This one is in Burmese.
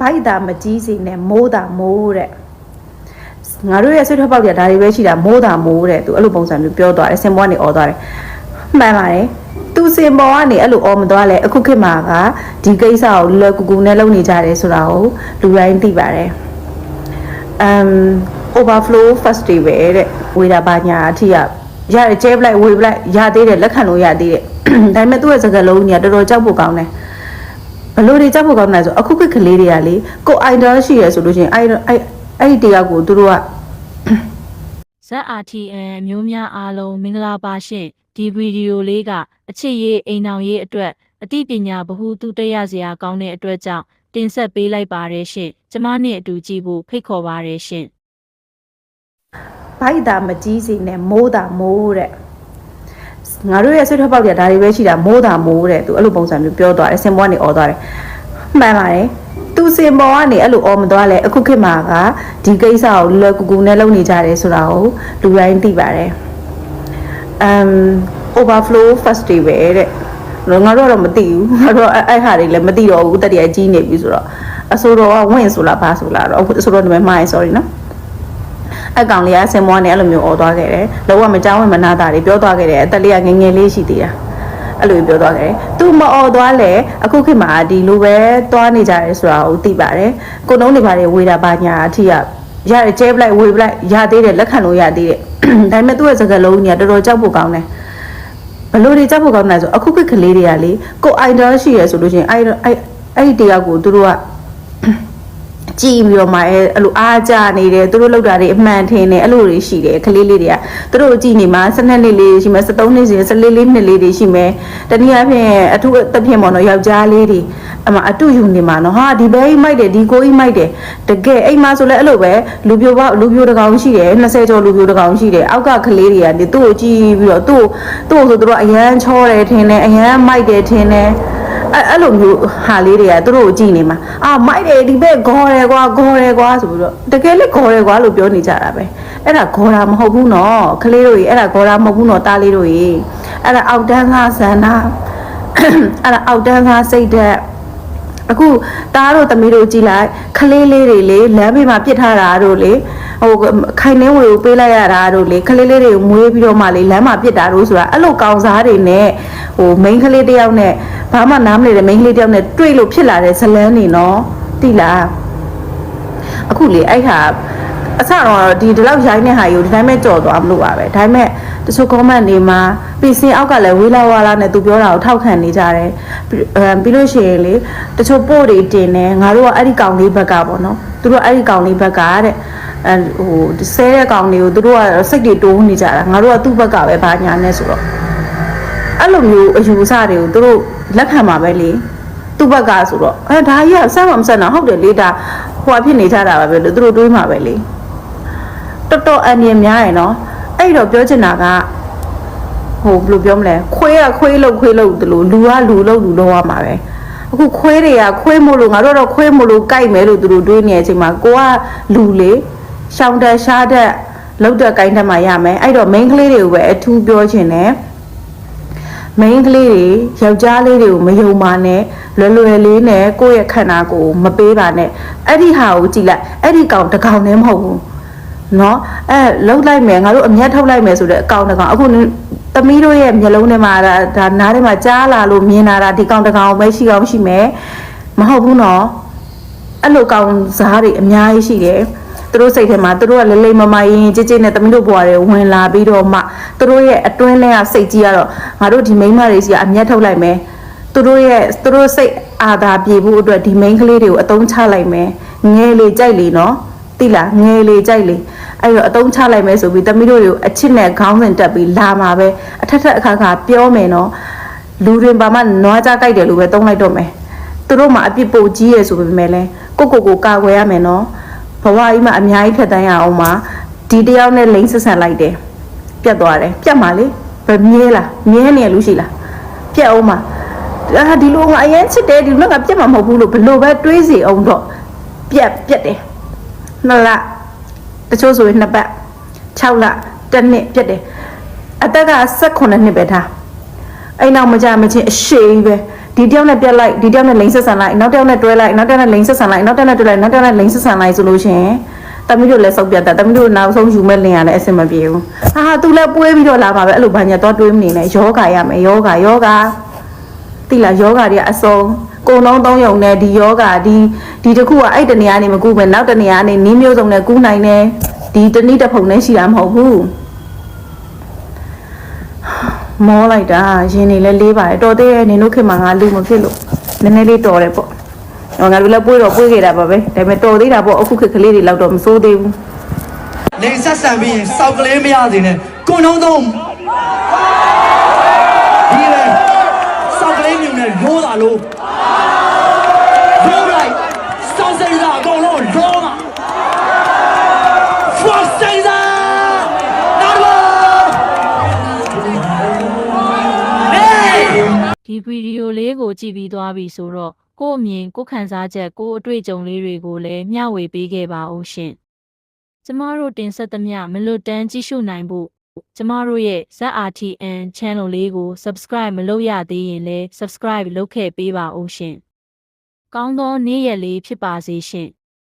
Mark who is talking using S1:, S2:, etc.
S1: ဘိုက်တာမကြီးစီနဲ့မိုးတာမိုးတဲ့ငါတို့ရဲ့ဆွေးထွက်ပေါက်ပြဒါတွေပဲရှိတာမိုးတာမိုးတဲ့သူအဲ့လိုပုံစံမျိုးပြောသွားတယ်စင်ပေါ်ကနေអော်သွားတယ်မှန်ပါတယ်သူစင်ပေါ်ကနေအဲ့လိုអော်မသွားလဲအခုခေတ်မှာကဒီကိစ္စကိုလွယ်ကူကူနဲ့လုပ်နေကြတယ်ဆိုတာကိုလူတိုင်းသိပါတယ် um overflow festival တဲ့ဝေတာပါညာအထိရရတယ်ကျဲပလိုက်ဝေပလိုက်ရသေးတယ်လက်ခံလို့ရသေးတယ်ဒါပေမဲ့သူ့ရဲ့စကားလုံးကြီးကတော်တော်ကြောက်ဖို့ကောင်းတယ် ဘလို့တွေကြောက်ဖို့ကောင်းတယ်ဆိုအခုခေတ်ကလေးတွေကလေကို idol ရှိရဆိုလို့ရှိရင်အဲ့အဲ့အဲ့ဒီတရားကိုသူတို့က
S2: ZRTN အမျိုးများအားလုံးမင်္ဂလာပါရှင်ဒီဗီဒီယိုလေးကအချစ်ရေးအိမ်အောင်ရေးအတွက်အသိပညာဗဟုသုတရစရာကောင်းတဲ့အတွက်ကြောင့်တင်ဆက်ပေးလိုက်ပါရရှင်ကျမနဲ့အတူကြည့်ဖို့ဖိတ်ခေါ်ပါရရှင်
S1: ဘိုက်တာမကြီးစီနဲ့မိုးတာမိုးတဲ့ ငါတို့ရဲ့ဆွေးထွက်ပေါက်ပြဒါတွေပဲရှိတာမိုးတာမိုးတဲ့သူအဲ့လိုပုံစံမျိုးပြောသွားတယ်စင်ပေါ်ကနေអော်သွားတယ်မှန်ပါတယ်သူစင်ပေါ်ကနေအဲ့လိုអော်မသွားလဲအခုခေတ်မှာကဒီကိစ္စကိုလွယ်ကူကူနဲ့လုပ်နေကြတယ်ဆိုတာကိုလူတိုင်းသိပါတယ် um overflow festival တဲ့ငါတို့ကတော့မသိဘူးငါတို့အဲ့အဲ့ဟာတွေလည်းမသိတော့ဘူးတက်တည်းအကြီးနေပြီဆိုတော့အဆိုတော်ကဝင့်ဆိုလားဘာဆိုလားတော့အခုအဆိုတော်နာမည်မှားရင် sorry နော် အကောင်လေးကဆင်မွားနေအဲ့လိုမျိုးអော်သွားခဲ့တယ်လောကမကြောင်းဝင်မနာတာတွေပြောသွားခဲ့တယ်အသက်လေးကငယ်ငယ်လေးရှိသေးတာအဲ့လိုပြောသွားခဲ့တယ်သူမអော်သွားလဲအခုခေတ်မှာဒီလိုပဲသွားနေကြတယ်ဆိုတာကိုသိပါတယ်ကိုနှုံးတွေဘာတွေဝေတာပါညာအထိကရတယ်ကျဲပလိုက်ဝေပလိုက်ရသေးတယ်လက်ခံလို့ရသေးတယ်ဒါပေမဲ့သူ့ရဲ့စကားလုံးကြီးကတော်တော်ကြောက်ဖို့ကောင်းတယ်ဘလို့တွေကြောက်ဖို့ကောင်းတယ်ဆိုအခုခေတ်ကလေးတွေကလေကို idol ရှိရဆိုလို့ရှိရင်အဲ့အဲ့အဲ့ဒီတရားကိုသူတို့က ကြည့်ပြီးတော့မှအဲအဲ့လိုအားကြနေတယ်သူတို့လောက်တာတွေအမှန်ထင်တယ်အဲ့လိုတွေရှိတယ်ကလေးလေးတွေကသူတို့ကြည့်နေမှာ12နှစ်လေးရှိမယ်13နှစ်စီ14လေးနှစ်လေးတွေရှိမယ်တနည်းအားဖြင့်အထူးသဖြင့်ပေါ့နော်ယောက်ျားလေးတွေအမအတူယူနေမှာနော်ဟာဒီဘဲကြီးမိုက်တယ်ဒီကိုကြီးမိုက်တယ်တကယ်အိမ်မှာဆိုလဲအဲ့လိုပဲလူပြိုပေါလူပြိုတကောင်ရှိတယ်20ကျော်လူပြိုတကောင်ရှိတယ်အောက်ကကလေးတွေကနေသူ့ကိုကြည့်ပြီးတော့သူ့ကိုသူ့ကိုဆိုသူတို့အရန်ချောတယ်ထင်တယ်အရန်မိုက်တယ်ထင်တယ် အဲ့အဲ့လိုမျိုးဟာလေးတွေကသူတို့ကိုကြည့်နေမှာအာမိုက်တယ်ဒီဘက်ဂေါ်တယ်ကွာဂေါ်တယ်ကွာဆိုပြီးတော့တကယ်လည်းဂေါ်တယ်ကွာလို့ပြောနေကြတာပဲအဲ့ဒါဂေါ်တာမဟုတ်ဘူးနော်ကလေးတို့ကြီးအဲ့ဒါဂေါ်တာမဟုတ်ဘူးနော်တားလေးတို့ကြီးအဲ့ဒါအောက်တန်းသားဇန္နာအဲ့ဒါအောက်တန်းသားစိတ်သက် အခုတားတို့သမီးတို့ကြည့်လိုက်ခလေးလေးတွေလေလမ်းဘေးမှာပြစ်ထားတာတို့လေဟိုခိုင်နှင်းဝေကိုပေးလိုက်ရတာတို့လေခလေးလေးတွေကိုမွေးပြီးတော့မှလေလမ်းမှာပြစ်တာတို့ဆိုတာအဲ့လိုကောင်စားတွေနဲ့ဟိုမိန်းကလေးတစ်ယောက်နဲ့ဘာမှနားမလည်တဲ့မိန်းကလေးတစ်ယောက်နဲ့တွေ့လို့ဖြစ်လာတဲ့ဇလန်းနေနော်တိလားအခုလေအဲ့ဟာ အစတော့ဒီဒီလောက်ရိုင်းတဲ့ဟာယူဒီတိုင်းပဲကြော်သွားမလို့ပါပဲဒါပေမဲ့တချို့ comment တွေမှာပီစင်အောက်ကလည်းဝေးလာဝါလာနဲ့သူပြောတာကိုထောက်ခံနေကြတယ်ပြီးအဲပြီးလို့ရှိရင်လေတချို့ပို့တွေတင်တယ်ငါတို့ကအဲ့ဒီကောင်လေးဘက်ကပေါ့နော်သူတို့အဲ့ဒီကောင်လေးဘက်ကတဲ့အဲဟိုဆဲတဲ့ကောင်လေးကိုသူတို့ကစိတ်တွေတိုးနေကြတာငါတို့ကသူ့ဘက်ကပဲဘာညာနဲ့ဆိုတော့အဲ့လိုမျိုးအယူအဆတွေကိုသူတို့လက်ခံမှာပဲလေသူ့ဘက်ကဆိုတော့အဲဒါကြီးကစမ်းမမဆက်တော့ဟုတ်တယ်လေဒါဟိုအဖြစ်နေကြတာပါပဲလို့သူတို့တွေးမှာပဲလေ တော်တော်အန်ရင်များရယ်နော်အဲ့တော့ပြောချင်တာကဟိုဘယ်လိုပြောမလဲခွေးကခွေးလို့ခွေးလို့တလို့လူကလူလို့လူလို့ရမှာပဲအခုခွေးတွေကခွေးမို့လို့ငါတို့တော့ခွေးမို့လို့ကြိုက်မယ်လို့သူတို့တွေးနေတဲ့အချိန်မှာကိုကလူလေရှောင်းတက်ရှားတက်လောက်တက်ကိုင်းတက်မှရမယ်အဲ့တော့ main ကလေးတွေကိုပဲအထူးပြောချင်တယ်မိန်းကလေးတွေယောက်ျားလေးတွေကိုမယုံပါနဲ့လွယ်လွယ်လေးနဲ့ကိုယ့်ရဲ့ခန္ဓာကိုယ်မပေးပါနဲ့အဲ့ဒီဟာကိုကြည့်လိုက်အဲ့ဒီကောင်တစ်ကောင်လည်းမဟုတ်ဘူး နော်အဲလှုပ်လိုက်မယ်ငါတို့အမျက်ထုတ်လိုက်မယ်ဆိုတော့အကောင်တကောင်အခုသမီးတို့ရဲ့မျက်လုံးထဲမှာဒါနားထဲမှာကြားလာလို့မြင်လာတာဒီကောင်တကောင်ပဲရှိကောင်းရှိမယ်မဟုတ်ဘူးနော်အဲ့လိုကောင်ဇားတွေအများကြီးရှိတယ်သူတို့စိတ်ထဲမှာသူတို့ကလိမ့်လိမ့်မမရင်ကြည်ကြည်နဲ့သမီးတို့ဘွားတွေဝင်လာပြီးတော့မှသူတို့ရဲ့အတွင်းလဲကစိတ်ကြီးကတော့ငါတို့ဒီမိန်းမတွေစီကအမျက်ထုတ်လိုက်မယ်သူတို့ရဲ့သူတို့စိတ်အာသာပြေဖို့အတွက်ဒီမိန်းကလေးတွေကိုအသုံးချလိုက်မယ်ငဲလေကြိုက်လေနော် တိလားငဲလေကြိုက်လေအဲ့တော့အတုံးချလိုက်မယ်ဆိုပြီးသမီးတို့တွေကိုအချစ်နဲ့ခေါင်းစဉ်တက်ပြီးလာမှာပဲအထက်ထက်အခါခါပြောမယ်နော်လူတွေဘာမှနွားကြကြိုက်တယ်လို့ပဲတုံးလိုက်တော့မယ်သူတို့မှအပြစ်ပိုကြီးရယ်ဆိုပေမဲ့လဲကိုကိုကိုကာကွယ်ရမယ်နော်ဘဝကြီးမှာအများကြီးဖြတ်တန်းရအောင်မှာဒီတယောက်နဲ့လိမ့်ဆက်ဆန်လိုက်တယ်ပြတ်သွားတယ်ပြတ်မှာလေဘယ်မြဲလားမြဲနေရလို့ရှိလားပြတ်အောင်မှာအာဒီလိုငါအရင်ချစ်တယ်ဒီလိုငါပြတ်မှာမဟုတ်ဘူးလို့ဘလို့ပဲတွေးစီအောင်တော့ပြတ်ပြတ်တယ် နှစ်လတချို့ဆိုရင်နှစ်ပတ်6လတစ်နှစ်ပြတ်တယ်အသက်က18နှစ်ပဲထားအဲ့နောက်မကြမချင်းအရှိန်ပဲဒဒီတယောက်နဲ့ပြက်လိုက်ဒီတယောက်နဲ့လိန်ဆက်ဆန်လိုက်နောက်တယောက်နဲ့တွဲလိုက်နောက်တယောက်နဲ့လိန်ဆက်ဆန်လိုက်နောက်တယောက်နဲ့တွဲလိုက်နောက်တယောက်နဲ့လိန်ဆက်ဆန်လိုက်ဆိုလို့ရှိရင်တမီးတို့လည်းစောက်ပြတ်တာတမီးတို့နောက်ဆုံးယူမဲ့လင်ရလည်းအဆင်မပြေဘူးဟာဟာ तू လည်းပွေးပြီးတော့လာမှာပဲအဲ့လိုဘာညာတော့တွေးမနေနဲ့ယောဂါရမယ်ယောဂါယောဂါတိလားယောဂါတွေကအစုံ ကုံလုံးသုံးယုံနဲ့ဒီယောဂါဒီဒီတစ်ခုကအဲ့တနေရာနေမကူပဲနောက်တနေရာနေနင်းမျိုးစုံနဲ့ကူးနိုင်တယ်ဒီတနည်းတစ်ဖုံနဲ့ရှိတာမဟုတ်ဘူးမောလိုက်တာရင်နေလဲလေးပါတယ်တော်သေးရဲ့နင်တို့ခင်မှာငါလူမဖြစ်လို့နည်းနည်းလေးတော်တယ်ပေါ့ဟောငါတို့လည်းပွေးတော့ပွေးခဲ့တာပါပဲဒါပေမဲ့တော်သေးတာပေါ့အခုခေတ်ကလေးတွေလောက်တော့မစိုးသေးဘူး
S3: လိန်ဆက်ဆံပြီးရင်စောက်ကလေးမရသေးနဲ့ကိုနှုံးသုံးဒီလေစောက်ကလေးမြုံနဲ့ရိုးတာလို့ ရိုးလိုက်စောက်စိမ့်တာအကုန်လုံးရိုးမှာ for Caesar နားလို့ဟေး
S2: ဒီဗီဒီယိုလေးကိုကြည့်ပြီးသွားပြီဆိုတော့ကိုယ့်အမြင်ကိုယ့်ခံစားချက်ကိုယ့်အတွေ့အကြုံလေးတွေကိုလည်းမျှဝေပေးခဲ့ပါဦးရှင်။ကျမတို့တင်ဆက်သမျှမလွတ်တမ်းကြည့်ရှုနိုင်ဖို့ကျမတို့ရဲ့ ZRTN channel လေးကို subscribe မလုပ်ရသေးရင်လည်း subscribe လုပ်ခဲ့ပေးပါဦးရှင်။ ကောင်းသောနေ့ရက်လေးဖြစ်ပါစေရှင်။